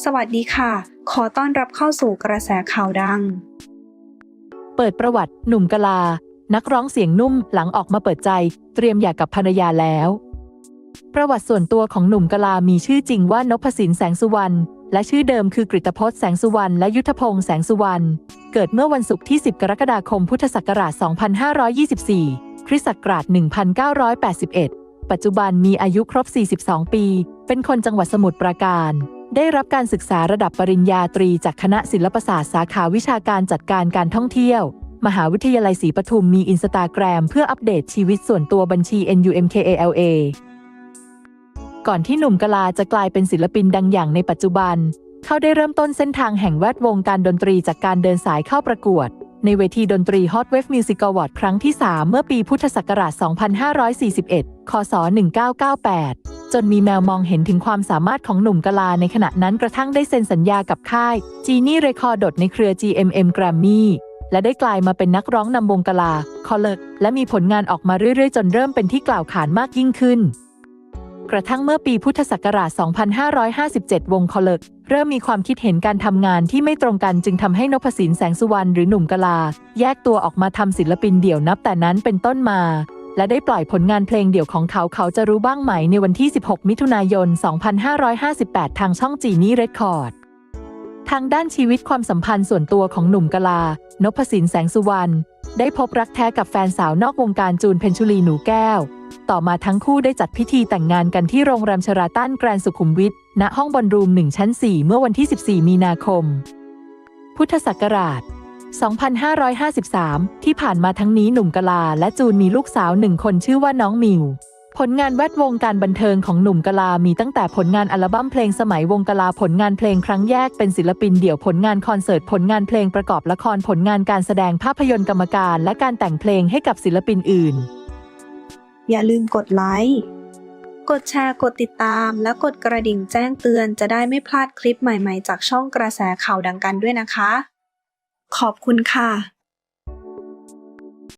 สวัสดีค่ะ ขอต้อนรับเข้าสู่กระแสข่าวดัง เปิดประวัติหนุ่มกะลา นักร้องเสียงนุ่มหลังออกมาเปิดใจ เตรียมหย่ากับภรรยาแล้ว ประวัติส่วนตัวของหนุ่มกะลา มีชื่อจริงว่านพสินแสงสุวรรณ และชื่อเดิมคือกฤตพจน์แสงสุวรรณและยุทธพงษ์แสงสุวรรณ เกิดเมื่อวันศุกร์ที่ 10 กรกฎาคม พุทธศักราช 2524 คริสต์ศักราช 1981 ปัจจุบันมีอายุครบ 42 ปี เป็นคนจังหวัดสมุทรปราการ ได้รับการศึกษาระดับปริญญาตรีจากคณะศิลปศาสตร์สาขาวิชาการจัดการการท่องเที่ยว มหาวิทยาลัยศรีปทุมมีอินสตาแกรมเพื่ออัปเดตชีวิตส่วนตัวบัญชี NUMKALA ก่อนที่หนุ่มกลาจะกลายเป็นศิลปินดังอย่างในปัจจุบัน เขาได้เริ่มต้นเส้นทางแห่งแวดวงการดนตรีจากการเดินสายเข้าประกวด ในเวทีดนตรี Hot Wave Music Award ครั้งที่ 3 เมื่อปีพุทธศักราช 2541 คศ 1998 จนมีแมวมองเห็นถึงความสามารถของหนุ่มกะลาในขณะนั้นกระทั่งได้เซ็นสัญญากับค่าย Genie Record ในเครือ GMM Grammy และได้กลายมาเป็นนักร้องนำวงกะลา คอลเลกและมีผลงานออกมาเรื่อยๆ จนเริ่มเป็นที่กล่าวขานมากยิ่งขึ้น กระทั่งเมื่อปีพุทธศักราช 2557 วงคอเลกเริ่มมีความคิดเห็นการทำงานที่ไม่ตรงกันจึงทำให้นพสินแสงสุวรรณหรือหนุ่มกะลา แยกตัวออกมาทำศิลปินเดี่ยวนับแต่นั้นเป็นต้นมา และได้ปล่อยผลงานเพลงเดี่ยวของเขาเขาจะรู้บ้างไหมในวันที่ 16 มิถุนายน 2558 ทางช่องจีนี่เรคคอร์ดทางด้านชีวิตความสัมพันธ์ส่วนตัวของหนุ่มกะลา นพสินแสงสุวรรณ ได้พบรักแท้กับแฟนสาวนอกวงการจูนเพนชุลีหนูแก้ว ต่อมาทั้งคู่ได้จัดพิธีแต่งงานกันที่โรงแรมชราตันแกรนสุขุมวิท ณ ห้องบอลรูม1ชั้น 4 เมื่อวันที่ 14 มีนาคม พุทธศักราช 2553 ที่ผ่านมาทั้งนี้หนุ่มกลาและจูนมีลูกสาวหนึ่งคนชื่อว่าน้องมิว ผลงานแวดวงการบันเทิงของหนุ่มกะลา มีตั้งแต่ผลงานอัลบั้มเพลงสมัยวงกะลา ผลงานเพลงครั้งแยกเป็นศิลปินเดี่ยว ผลงานคอนเสิร์ต ผลงานเพลงประกอบละคร ผลงานการแสดงภาพยนตร์กรรมการ และการแต่งเพลงให้กับศิลปินอื่น อย่าลืมกดไลค์ กดแชร์ กดติดตาม และกดกระดิ่งแจ้งเตือนจะได้ไม่พลาดคลิปใหม่ๆ จากช่องกระแสข่าวดังกันด้วยนะคะ ขอบคุณค่ะ